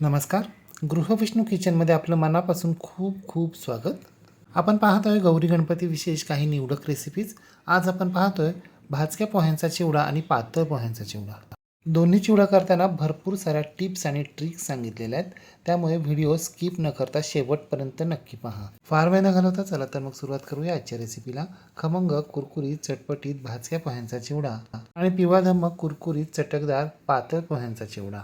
नमस्कार. गृहविष्णू किचनमध्ये आपलं मनापासून खूप खूप स्वागत. आपण पाहतोय गौरी गणपती विशेष काही निवडक रेसिपीज आज आपण पाहतोय भाजक्या पोह्यांचा चिवडा आणि पातळ पोह्यांचा चिवडा. दोन्ही चिवडा करताना भरपूर साऱ्या टिप्स आणि ट्रिक्स सांगितलेल्या आहेत. त्यामुळे व्हिडिओ स्किप न करता शेवटपर्यंत नक्की पहा. फार वेळ न घालवता चला तर मग सुरुवात करूया आजच्या रेसिपीला खमंग कुरकुरीत चटपटीत भाजक्या पोह्यांचा चिवडा आणि पिवा धमक कुरकुरीत चटकदार पातळ पोह्यांचा चिवडा.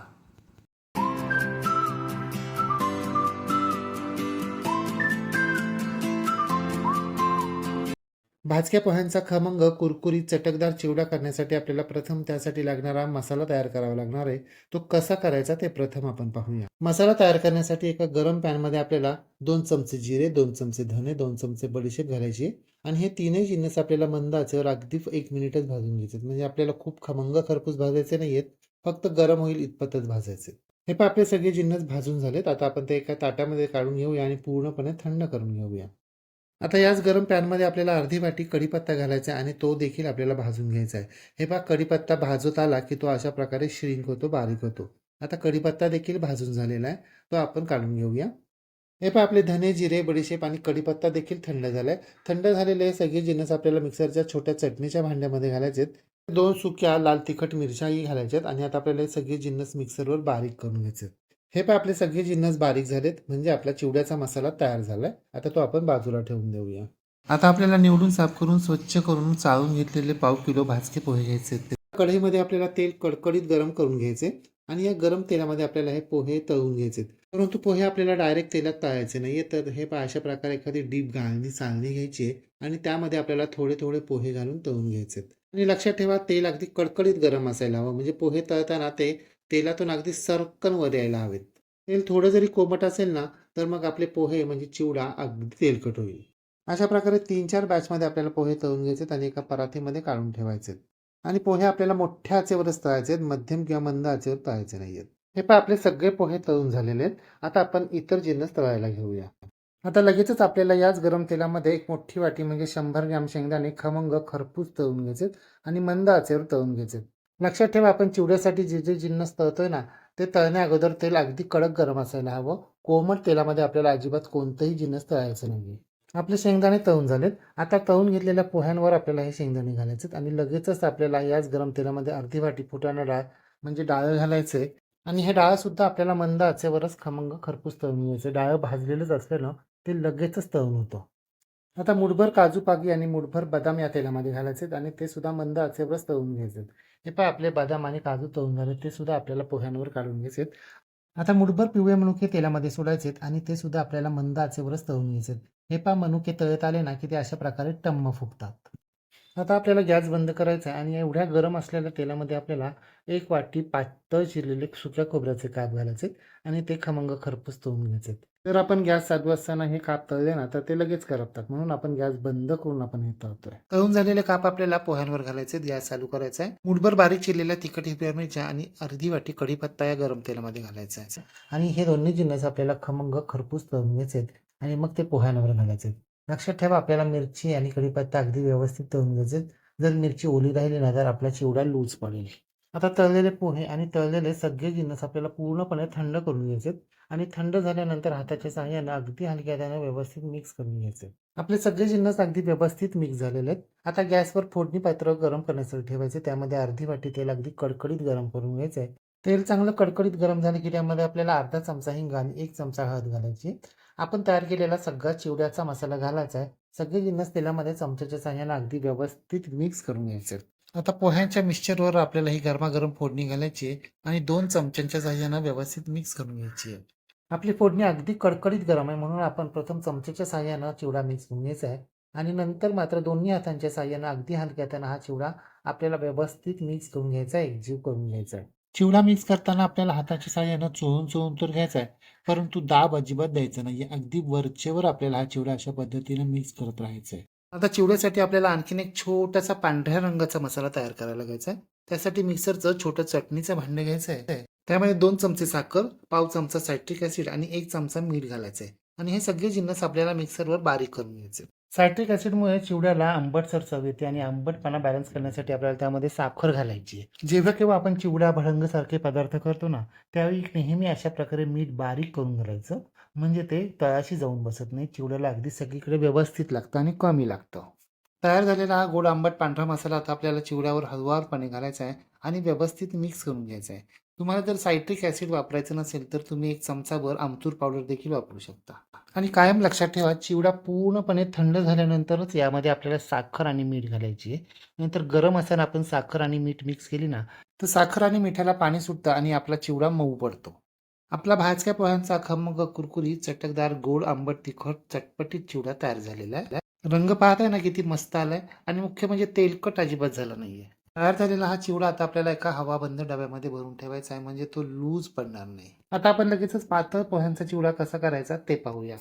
भाजक्या पोह्यांचा खमंग कुरकुरीत चटकदार चिवडा करण्यासाठी आपल्याला प्रथम त्यासाठी लागणारा मसाला तयार करावा लागणार आहे. तो कसा करायचा ते प्रथम आपण पाहूया. मसाला तयार करण्यासाठी एका गरम पॅनमध्ये आपल्याला दोन चमचे जिरे दोन चमचे धने दोन चमचे बडीशेप घालायची आणि हे तीनही जिन्नस आपल्याला मंद आचेवर अगदी एक मिनिटच भाजून घ्यायचे म्हणजे आपल्याला खूप खमंग खरपूस भाजायचे नाहीयेत फक्त गरम होईल इतपतच भाजायचे. हे पण आपले सगळे जिन्नस भाजून झालेत. आता आपण ते एका ताटामध्ये काढून घेऊया आणि पूर्णपणे थंड करून घेऊया. आता याच गरम पॅनमध्ये आपल्याला अर्धी वाटी कढीपत्ता घालायचा आहे आणि तो देखील आपल्याला भाजून घ्यायचा आहे. हे पहा कढीपत्ता भाजत आला की तो अशा प्रकारे श्रिंक होतो बारीक होतो. आता कढीपत्ता देखील भाजून झालेला आहे. तो आपण काढून घेऊया. हे पहा आपले धने जिरे बडीशेप आणि कढीपत्ता देखील थंड झाला आहे थंड झालेले हे सगळे जिन्नस आपल्याला मिक्सरच्या छोट्या चटणीच्या भांड्यामध्ये घालायचे दोन सुक्या लाल तिखट मिरच्याही घालायच्यात आणि आता आपल्याला हे सगळे जिन्नस मिक्सरवर बारीक करून घ्यायचे हे पण आपले सगळे जिन्नस बारीक झालेत. म्हणजे आपला चिवड्याचा मसाला तयार झालाय. आता तो आपण बाजूला ठेवून देऊया. आता आपल्याला निवडून साफ करून स्वच्छ करून चाळून घेतलेले पाव किलो भाजके पोहे घ्यायचे कढईमध्ये आपल्याला तेल कडकडीत गरम करून घ्यायचे आणि या गरम तेलामध्ये आपल्याला हे पोहे तळून घ्यायचे परंतु पोहे आपल्याला डायरेक्ट तेलात तळायचे नाहीये. तर हे अशा प्रकारे एखादी डीप गाळणी चालणी घ्यायची आहे. आणि त्यामध्ये आपल्याला थोडे थोडे पोहे घालून तळून घ्यायचे आणि लक्षात ठेवा तेल अगदी कडकडीत गरम असायला हवं. म्हणजे पोहे तळताना ते तेलातून अगदी सरकन वर यायला हवेत. तेल थोडं जरी कोमट असेल ना तर मग आपले पोहे म्हणजे चिवडा अगदी तेलकट होईल. अशा प्रकारे तीन चार बॅचमध्ये आपल्याला पोहे तळून घ्यायचे आणि एका परातीमध्ये काढून ठेवायचे आणि पोहे आपल्याला मोठ्या आचेवरच तळायचे आहेत मध्यम किंवा मंद आचेवर तळायचे नाहीयेत. हे पण आपले सगळे पोहे तळून झालेले आहेत. आता आपण इतर जिन्नस तळायला घेऊया. आता लगेचच आपल्याला याच गरम तेलामध्ये एक मोठी वाटी म्हणजे शंभर ग्रॅम शेंगदाणे खमंग खरपूस तळून घ्यायचे आणि मंद आचेवर तळून घ्यायचे लक्षात ठेवा आपण चिवड्यासाठी जे जे जिन्नस तळतोय ना ते तळण्या अगोदर तेल अगदी कडक गरम असायला हवं. कोमट तेलामध्ये आपल्याला अजिबात कोणतंही जिन्नस तळायचं नाही आपले शेंगदाणे तळून झालेत. आता तळून घेतलेल्या पोह्यांवर आपल्याला हे शेंगदाणे घालायचे आणि लगेचच आपल्याला याच गरम तेलामध्ये अर्धी वाटी फुटाणा डाळ म्हणजे डाळ घालायचे. आणि हे डाळ सुद्धा आपल्याला मंद आचेवरच खमंग खरपूस तळून घ्यायचे. डाळ भाजलेलंच असल्यानं ते लगेचच तळून होतं. आता मुठभर काजू पागी आणि मुठभर बदाम या तेलामध्ये घालायचे आणि ते सुद्धा मंद आचेवरच तळून घ्यायचे हे पण आपले बदाम आणि काजू तळून झाले ते सुद्धा आपल्याला पोह्यांवर काढून घ्यायचे आता मुठभर पिवळे मनुके तेलामध्ये सोडायचे आणि ते सुद्धा आपल्याला मंद आचेवरच तळून घ्यायचे हे पा मनुके तळत आले ना की ते अशा प्रकारे टम्म फुगतात. आता आपल्याला गॅस बंद करायचा आहे आणि एवढ्या गरम असलेल्या तेलामध्ये आपल्याला एक वाटी पातळ चिरलेले सुक्या खोबऱ्याचे काप घालायचे आणि ते खमंग खरपूस तळून घ्यायचे जर आपण गॅस चालू असताना हे काप तळले ना तर ते लगेच करपतात. म्हणून आपण गॅस बंद करून आपण हे तळतोय. तळून झालेले काप आपल्याला पोह्यांवर घालायचे गॅस चालू करायचा आहे. मुठभर बारीक चिरलेल्या तिखट हिरव्या मिरच्या आणि अर्धी वाटी कढीपत्ता या गरम तेलामध्ये घालायचा आहे. आणि हे दोन्ही जिन्नस आपल्याला खमंग खरपूस तळून घ्यायचे आणि मग ते पोह्यांवर घालायचे लक्षात ठेवा आपल्याला मिरची आणि कढीपत्ता अगदी व्यवस्थित तळून घ्यायचे जर मिरची ओली राहिली ना तर आपला चिवडा लूज पडेल. आता तळलेले पोहे आणि तळलेले सगळे जिन्नस आपल्याला पूर्णपणे थंड करून घ्यायचे आणि थंड झाल्यानंतर हाताच्या सहाय्यानं अगदी हलक्या हाताने व्यवस्थित मिक्स करून घ्यायचे आपले सगळे जिन्नस अगदी व्यवस्थित मिक्स झालेले आहेत. आता गॅसवर फोडणी पात्र गरम करण्यासाठी ठेवायचे. त्यामध्ये अर्धी वाटी तेल अगदी कडकडीत गरम करून घ्यायचे तेल चांगलं कडकडीत गरम झालं की त्यामध्ये आपल्याला अर्धा चमचा हिंग आणि एक चमचा हळद घालायची आपण तयार केलेला सगळा चिवड्याचा मसाला घालायचा आहे. सगळे जिन्नस तेलामध्ये चमच्याच्या साह्याने अगदी व्यवस्थित मिक्स करून घ्यायचे. आता पोह्यांच्या मिक्सचरवर आपल्याला ही गरमागरम फोडणी घालायची आहे आणि दोन चमच्यांच्या सहाय्यानं व्यवस्थित मिक्स करून घ्यायची आहे. आपली फोडणी अगदी कडकडीत गरम आहे म्हणून आपण प्रथम चमच्याच्या साह्यानं चिवडा मिक्स करून घ्यायचा आहे. आणि नंतर मात्र दोन्ही हातांच्या साह्यानं अगदी हलक्या हातानं हा चिवडा आपल्याला व्यवस्थित मिक्स करून घ्यायचा आहे. एकजीव करून घ्यायचा आहे. चिवडा मिक्स करताना आपल्याला हाताच्या सहाय्यानं चोळून चोळून तर घ्यायचा आहे. परंतु दाब अजिबात द्यायचा नाही अगदी वरचेवर आपल्याला हा चिवडा अशा पद्धतीने मिक्स करत राहायचा आहे आता चिवड्यासाठी आपल्याला आणखीन एक छोटासा पांढऱ्या रंगाचा मसाला तयार करायला घ्यायचा आहे. त्यासाठी मिक्सरचं छोटं चटणीचं भांडं घ्यायचं आहे. त्यामध्ये दोन चमचे साखर पाव चमचा सायट्रिक ऍसिड आणि एक चमचा मीठ घालायचं आहे आणि हे सगळे जिन्नस आपल्याला मिक्सरवर बारीक करून घ्यायचे. सायट्रिक ॲसिडमुळे चिवड्याला आंबटसर चव येते आणि आंबटपणा बॅलन्स करण्यासाठी आपल्याला त्यामध्ये साखर घालायची आहे. जेव्हा केव्हा आपण चिवडा भडंगसारखे पदार्थ करतो ना त्यावेळी नेहमी अशा प्रकारे मीठ बारीक करून घालायचं. म्हणजे ते तळाशी जाऊन बसत नाही. चिवड्याला अगदी सगळीकडे व्यवस्थित लागतं आणि कमी लागतं. तयार झालेला हा गोड आंबट पांढरा मसाला आता आपल्याला चिवड्यावर हळुवारपणे घालायचा आहे आणि व्यवस्थित मिक्स करून घ्यायचा आहे. तुम्हाला जर सायट्रिक ॲसिड वापरायचं नसेल तर तुम्ही एक चमचाभर आमचूर पावडर देखील वापरू शकता. आणि कायम लक्षात ठेवा चिवडा पूर्णपणे थंड झाल्यानंतरच यामध्ये आपल्याला साखर आणि मीठ घालायची आहे. नंतर गरम असताना आपण साखर आणि मीठ मिक्स केली ना तर साखर आणि मिठाला पाणी सुटतं आणि आपला चिवडा मऊ पडतो. आपला भाजक्या पोह्यांचा खमग कुरकुरी चटकदार गोड आंबट तिखट चटपटीत चिवडा तयार झालेला आहे. रंग पाहताय ना किती मस्त आलाय. आणि मुख्य म्हणजे तेलकट अजिबात झाला नाहीये. तयार झालेला हा चिवडा आता आपल्याला एका हवाबंद डब्यामध्ये भरून ठेवायचा आहे म्हणजे तो लूज पडणार नाही. आता आपण लगेचच पातळ पोह्यांचा चिवडा कसा करायचा ते पाहूया.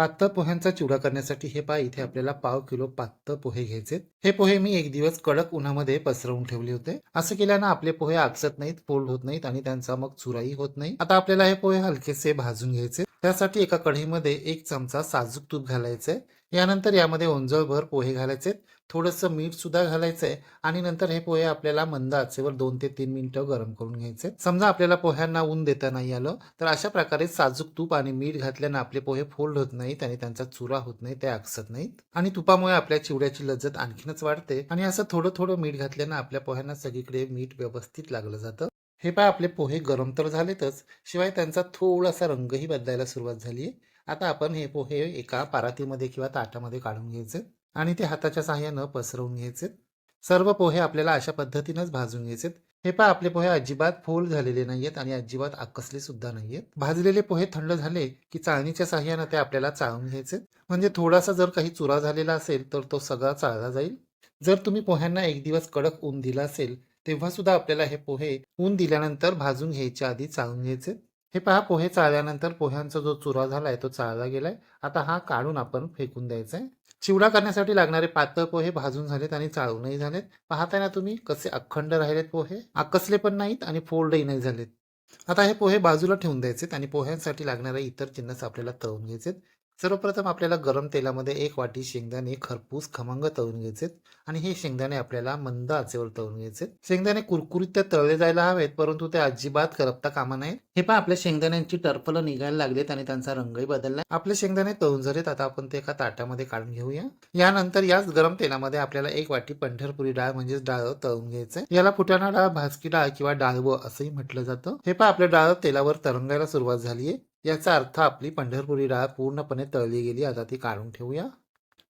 पातळ पोह्यांचा चिवडा करण्यासाठी हे पा इथे आपल्याला पाव किलो पातळ पोहे घ्यायचे हे पोहे मी एक दिवस कडक उन्हामध्ये पसरवून ठेवले होते. असं केल्यानं आपले पोहे आकसत नाहीत फोल्ड होत नाहीत आणि त्यांचा मग चुराही होत नाही. आता आपल्याला हे पोहे हलकेसे भाजून घ्यायचे त्यासाठी एका कढईमध्ये एक चमचा साजूक तूप घालायचंय. यानंतर यामध्ये ओंजळभर पोहे घालायचे. थोडंसं मीठ सुद्धा आहे आणि नंतर हे पोहे आपल्याला मंद आचेवर दोन ते तीन मिनिटं गरम करून घ्यायचे. समजा आपल्याला पोह्यांना ऊन देता नाही आलं तर अशा प्रकारे साजूक तूप आणि मीठ घातल्यानं आपले पोहे फोल्ड होत नाहीत आणि त्यांचा चुरा होत नाही ते आकसत नाहीत. आणि तुपामुळे आपल्या चिवड्याची लज्जत आणखीनच वाढते आणि असं थोडं थोडं मीठ घातल्यानं आपल्या पोह्यांना सगळीकडे मीठ व्यवस्थित लागलं जातं. हे पहा आपले पोहे गरम तर झालेतच शिवाय त्यांचा थोडासा रंगही बदलायला सुरुवात झाली आहे आता आपण हे पोहे एका पारातीमध्ये किंवा ताटामध्ये काढून घ्यायचे आणि ते हाताच्या सहाय्यानं पसरवून घ्यायचे. सर्व पोहे आपल्याला अशा पद्धतीनंच भाजून घ्यायचे हे पहा आपले पोहे अजिबात फोल झालेले नाहीयेत आणि अजिबात आकसले सुद्धा नाहीयेत. भाजलेले पोहे थंड झाले की चाळणीच्या सहाय्यानं ते आपल्याला चाळून घ्यायचे. म्हणजे थोडासा जर काही चुरा झालेला असेल तर तो सगळा चाळला जाईल. जर तुम्ही पोह्यांना एक दिवस कडक ऊन दिला असेल तेव्हा सुद्धा आपल्याला हे पोहे ऊन दिल्यानंतर भाजून घ्यायच्या आधी चाळून घ्यायचे. हे पहा पोहे चाळल्यानंतर पोह्यांचा जो चुरा झालाय तो चाळला गेलाय. आता हा काढून आपण फेकून द्यायचा आहे चिवडा करण्यासाठी लागणारे पातळ पोहे भाजून झालेत आणि चाळूनही झालेत. पाहताय ना तुम्ही कसे अखंड राहिलेत पोहे. आकसले पण नाहीत आणि फोल्डही नाही झालेत. आता हे पोहे बाजूला ठेवून द्यायचेत आणि पोह्यांसाठी लागणारे इतर जिन्नस आपल्याला तळून घ्यायचेत. सर्वप्रथम आपल्याला गरम तेलामध्ये एक वाटी शेंगदाणे खरपूस खमंग तळून घ्यायचे आणि हे शेंगदाणे आपल्याला मंद आचेवर तळून घ्यायचे शेंगदाणे कुरकुरीत त्या तळले जायला हवेत परंतु ते अजिबात करपता कामा नये. हे पहा आपल्या शेंगदाण्यांची टरफलं निघायला लागलेत आणि त्यांचा रंगही बदलला आपले शेंगदाणे तळून झालेत. आता आपण ते एका ताटामध्ये काढून घेऊया. यानंतर याच गरम तेलामध्ये आपल्याला एक वाटी पंढरपुरी डाळ म्हणजेच डाळ तळून घ्यायचे याला फुटाणा डाळ भाजकी डाळ किंवा डाळव असंही म्हटलं जातं. हे पहा आपल्या डाळ तेलावर तरंगायला सुरुवात झालीये. याचा अर्थ आपली पंढरपुरी डाळ पूर्णपणे तळली गेली. आता ती काढून ठेवूया.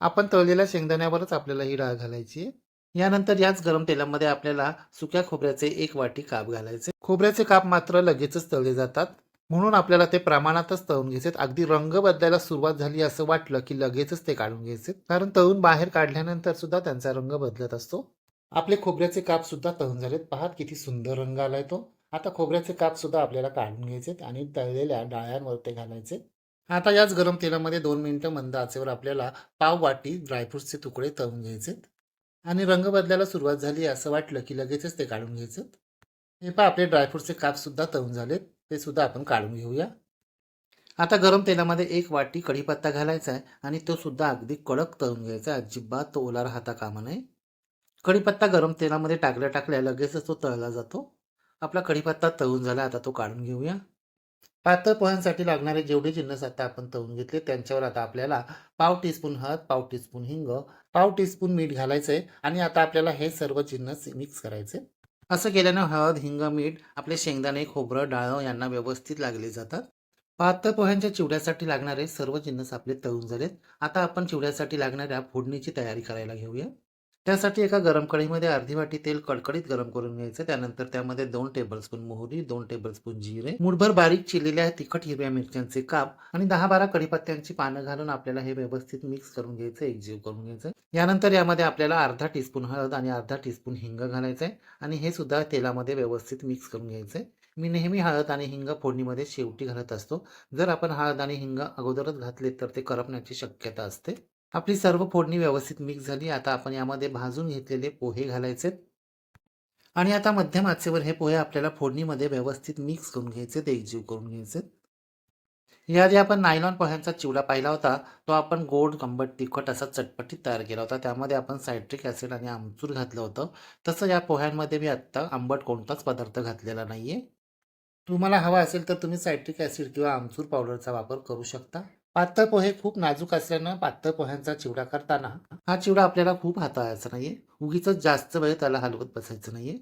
आपण तळलेल्या शेंगदाण्यावरच आपल्याला ही डाळ घालायची आहे. यानंतर याच गरम तेलामध्ये आपल्याला सुक्या खोबऱ्याचे एक वाटी काप घालायचे. खोबऱ्याचे काप मात्र लगेचच तळले जातात. म्हणून आपल्याला ते प्रमाणातच तळून घ्यायचे अगदी रंग बदलायला सुरुवात झाली असं वाटलं की लगेचच ते काढून घ्यायचे कारण तळून बाहेर काढल्यानंतर सुद्धा त्यांचा रंग बदलत असतो. आपले खोबऱ्याचे काप सुद्धा तळून झालेत. पाहात किती सुंदर रंग आलाय तो. आता खोबऱ्याचे कापसुद्धा आपल्याला काढून घ्यायचे आणि तळलेल्या डाळ्यांवर ते घालायचे आता याच गरम तेलामध्ये दोन मिनटं मंद आचेवर आपल्याला पाव वाटी ड्रायफ्रुट्सचे तुकडे तळून घ्यायचे आणि रंग बदलायला सुरुवात झाली असं वाटलं की लगेचच ते काढून घ्यायचं हे पहा आपले ड्रायफ्रुटचे कापसुद्धा तळून झालेत. ते सुद्धा आपण काढून घेऊया. आता गरम तेलामध्ये एक वाटी कढीपत्ता घालायचा आहे आणि तो सुद्धा अगदी कडक तळून घ्यायचा आहे. अजिबात तो ओला राहता कामा नये कढीपत्ता गरम तेलामध्ये टाकल्या टाकल्या लगेचच तो तळला जातो. आपला कढीपत्ता तळून झाला आता तो काढून घेऊया. पातळ पोह्यांसाठी लागणारे जेवढे जिन्नस आता आपण तळून घेतले त्यांच्यावर आता आपल्याला पाव टीस्पून हळद पाव टीस्पून हिंग पाव टीस्पून मीठ घालायचंय आणि आता आपल्याला हे सर्व जिन्नस मिक्स करायचे असं केल्यानं हळद हिंग मीठ आपले शेंगदाणे खोबरं डाळ यांना व्यवस्थित लागले जातात. पातळ पोह्यांच्या चिवड्यासाठी लागणारे सर्व जिन्नस आपले तळून झालेत. आता आपण चिवड्यासाठी लागणाऱ्या फोडणीची तयारी करायला घेऊया. त्यासाठी एका गरम कढईमध्ये अर्धी वाटी तेल कडकडीत गरम करून घ्यायचं. त्यानंतर त्यामध्ये दोन टेबलस्पून मोहरी दोन टेबलस्पून जिरे. मुठभर बारीक चिरलेल्या तिखट हिरव्या मिरच्यांचे काप आणि दहा बारा कढीपत्त्यांची पानं घालून आपल्याला हे व्यवस्थित मिक्स करून घ्यायचं एकजीव करून घ्यायचं. यानंतर यामध्ये आपल्याला अर्धा टीस्पून हळद आणि अर्धा टीस्पून हिंग घालायचंय आणि हे सुद्धा तेलामध्ये व्यवस्थित मिक्स करून घ्यायचं मी नेहमी हळद आणि हिंग फोडणीमध्ये शेवटी घालत असतो. जर आपण हळद आणि हिंग अगोदरच घातले तर ते करपण्याची शक्यता असते. आपली सर्व फोडणी व्यवस्थित मिक्स झाली. आता आपण यामध्ये भाजून घेतलेले पोहे घालायचे. आणि आता मध्यम आचेवर हे पोहे आपल्याला फोडणीमध्ये व्यवस्थित मिक्स करून घ्यायचे एकजीव करून घ्यायचे. याआधी आपण नायलॉन पोह्यांचा चिवडा पाहिला होता तो आपण गोड कंबट तिखट असा चटपटीत तयार केला होता. त्यामध्ये आपण सायट्रिक ॲसिड आणि आमचूर घातलं होतं. तसं या पोह्यांमध्ये मी आत्ता आंबट कोणताच पदार्थ घातलेला नाही आहे तुम्हाला हवा असेल तर तुम्ही सायट्रिक ॲसिड किंवा आमचूर पावडरचा वापर करू शकता. पातळ पोहे खूप नाजूक असल्यानं पातळ पोह्यांचा चिवडा करताना हा चिवडा आपल्याला खूप हाताळायचा नाहीये. उगीच जास्त वेळ त्याला हलवत बसायचं नाहीये.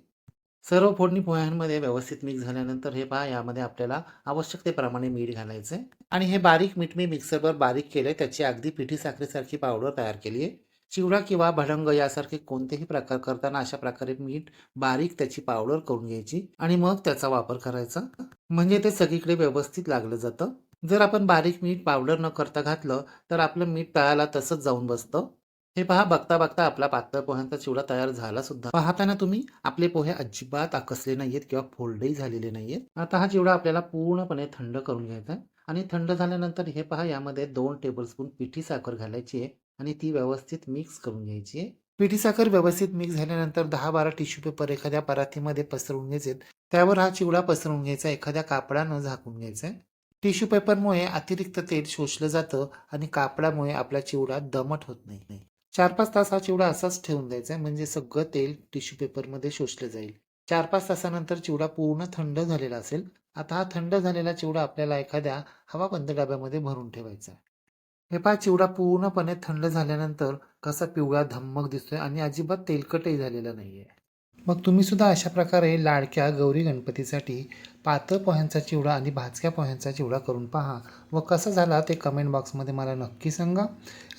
सर्व फोडणी पोह्यांमध्ये व्यवस्थित मिक्स झाल्यानंतर हे पहा यामध्ये आपल्याला आवश्यकतेप्रमाणे मीठ घालायचं आहे आणि हे बारीक मीठ मी मिक्सरवर बारीक केलं त्याची अगदी पिठी साखरेसारखी पावडर तयार केली आहे. चिवडा किंवा भडंग यासारखे कोणतेही प्रकार करताना अशा प्रकारे मीठ बारीक त्याची पावडर करून घ्यायची आणि मग त्याचा वापर करायचा. म्हणजे ते सगळीकडे व्यवस्थित लागलं जातं. जर आपण बारीक मीठ पावडर न करता घातलं तर आपलं मीठ तळाला तसंच जाऊन बसतं. हे पहा बघता बघता आपला पातळ पोह्यांचा चिवडा तयार झाला सुद्धा पाहताना तुम्ही आपले पोहे अजिबात आकसले नाहीयेत किंवा फोल्डही झालेले नाहीयेत. आता हा चिवडा आपल्याला पूर्णपणे थंड करून घ्यायचा आहे. आणि थंड झाल्यानंतर हे पहा यामध्ये दोन टेबलस्पून पिठी साखर घालायची आहे आणि ती व्यवस्थित मिक्स करून घ्यायची आहे. पिठी साखर व्यवस्थित मिक्स झाल्यानंतर दहा बारा टिश्यू पेपर एखाद्या परातीमध्ये पसरवून घ्यायचे त्यावर हा चिवडा पसरवून घ्यायचा एखाद्या कापडानं झाकून घ्यायचा आहे. टिश्यू पेपरमुळे अतिरिक्त तेल शोषलं जातं आणि कापडामुळे आपला चिवडा दमट होत नाही. चार पाच तास हा चिवडा असाच ठेवून द्यायचा आहे म्हणजे सगळं तेल टिश्यू पेपरमध्ये शोषलं जाईल. चार पाच तासानंतर चिवडा पूर्ण थंड झालेला असेल आता हा थंड झालेला चिवडा आपल्याला एखाद्या हवाबंद डब्यामध्ये भरून ठेवायचा आहे. हे पहा चिवडा पूर्णपणे थंड झाल्यानंतर कसा पिवळा धम्मक दिसतोय आणि अजिबात तेलकटही झालेला नाहीये. मग तुम्हीसुद्धा अशा प्रकारे लाडक्या गौरी गणपतीसाठी पातळ पोह्यांचा चिवडा आणि भाजक्या पोह्यांचा चिवडा करून पहा. व कसा झाला ते कमेंट बॉक्समध्ये मला नक्की सांगा.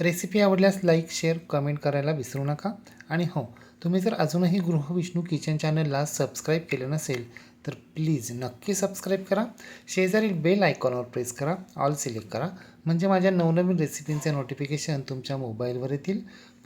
रेसिपी आवडल्यास लाईक शेअर कमेंट करायला विसरू नका. आणि हो तुम्ही जर अजूनही गृहविष्णू किचन चॅनलला सबस्क्राईब केलं नसेल तर प्लीज नक्की सबस्क्राईब करा. शेजारील बेल आयकॉनवर प्रेस करा. ऑल सिलेक्ट करा. म्हणजे माझ्या नवनवीन रेसिपींचे नोटिफिकेशन तुमच्या मोबाईलवर येतील.